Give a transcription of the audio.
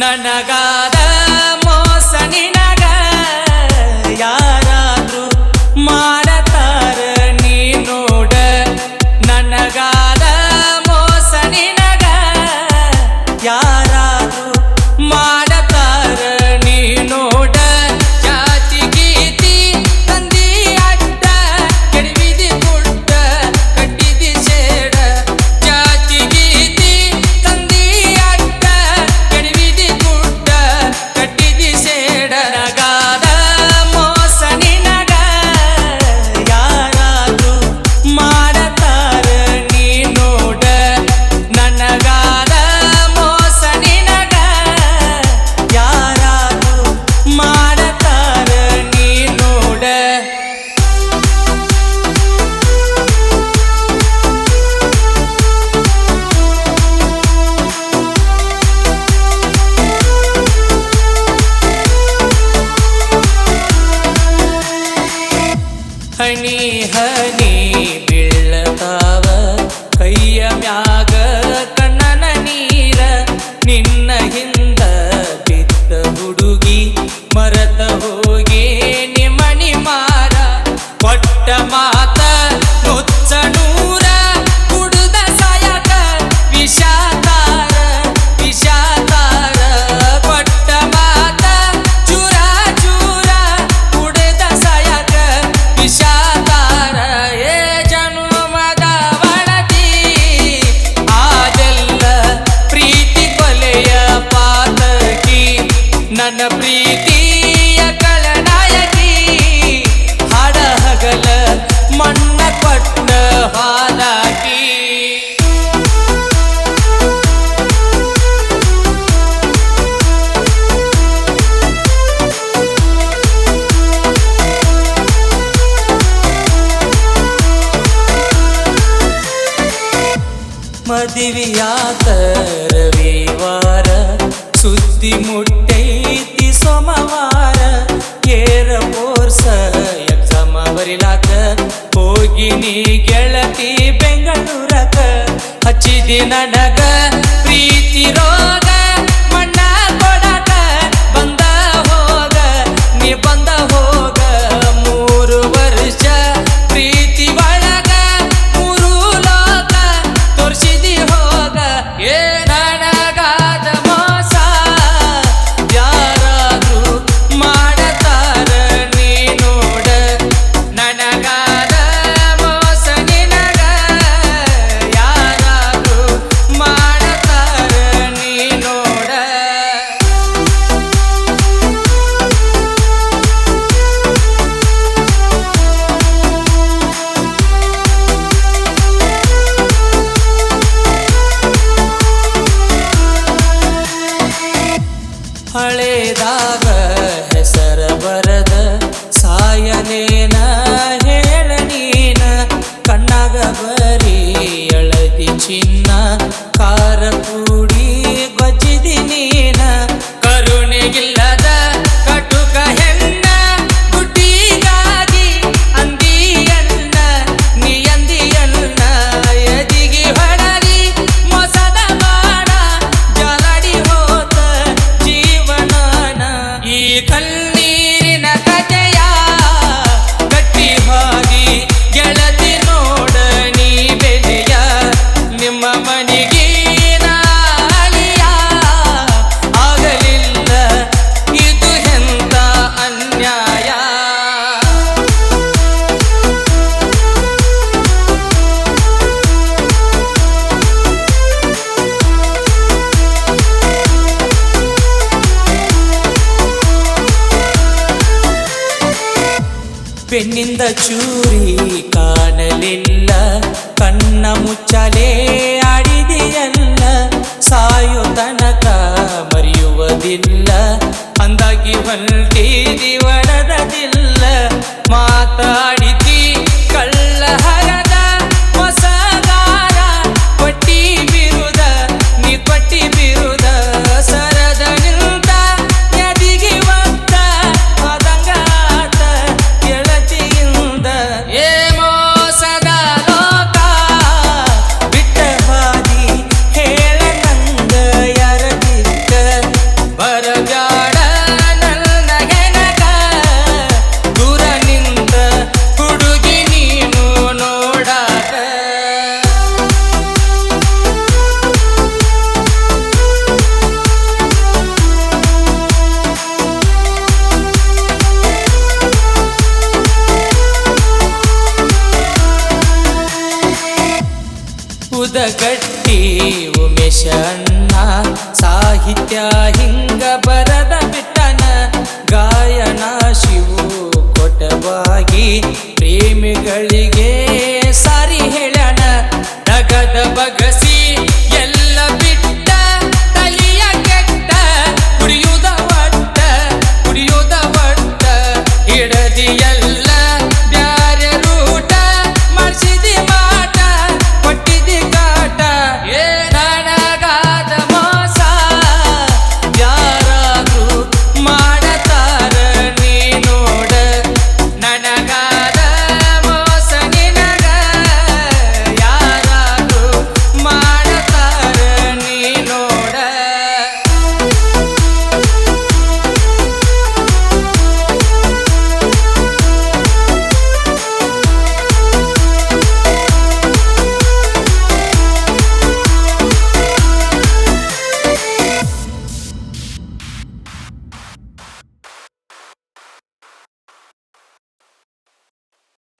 ನನಗಾದ ಹನಿ ಹನಿ ಬೀಳತಾವ ಕೈಯ ಮ್ಯಾಗ ಕಣ್ಣನ ನೀರ ನಿನ್ನ ಹಿಂದೆ ದಿವ್ಯಾತರವಿವಾರ ಸುದ್ದಿ ಮುಟ್ಟೈತಿ ಸೋಮವಾರ. ಏರ ಪೋರ್ಸ ಎಕ್ಸಾಮ ಬರಿಲಾಕ ಹೋಗಿ ನೀ ಗೆಳತಿ ಬೆಂಗಳೂರಕ. ಹಚ್ಚಿದಿ ನನಗ ಗೆಳತಿ ನೋಡ ನೀ ಬೆಳೆಯ ನಿಮ್ಮ ಮನೆಗೆ ನಾಳಿಯ ಆಗಲಿಲ್ಲ ಇದು ಅನ್ಯಾಯ? ಬೆನ್ನಿಂದ ಚೂರಿ ലില്ല കണ്ണമുച്ചലേ ಗಟ್ಟಿ ಉಮೇಶಣ್ಣ ಸಾಹಿತ್ಯ ಹಿಂಗ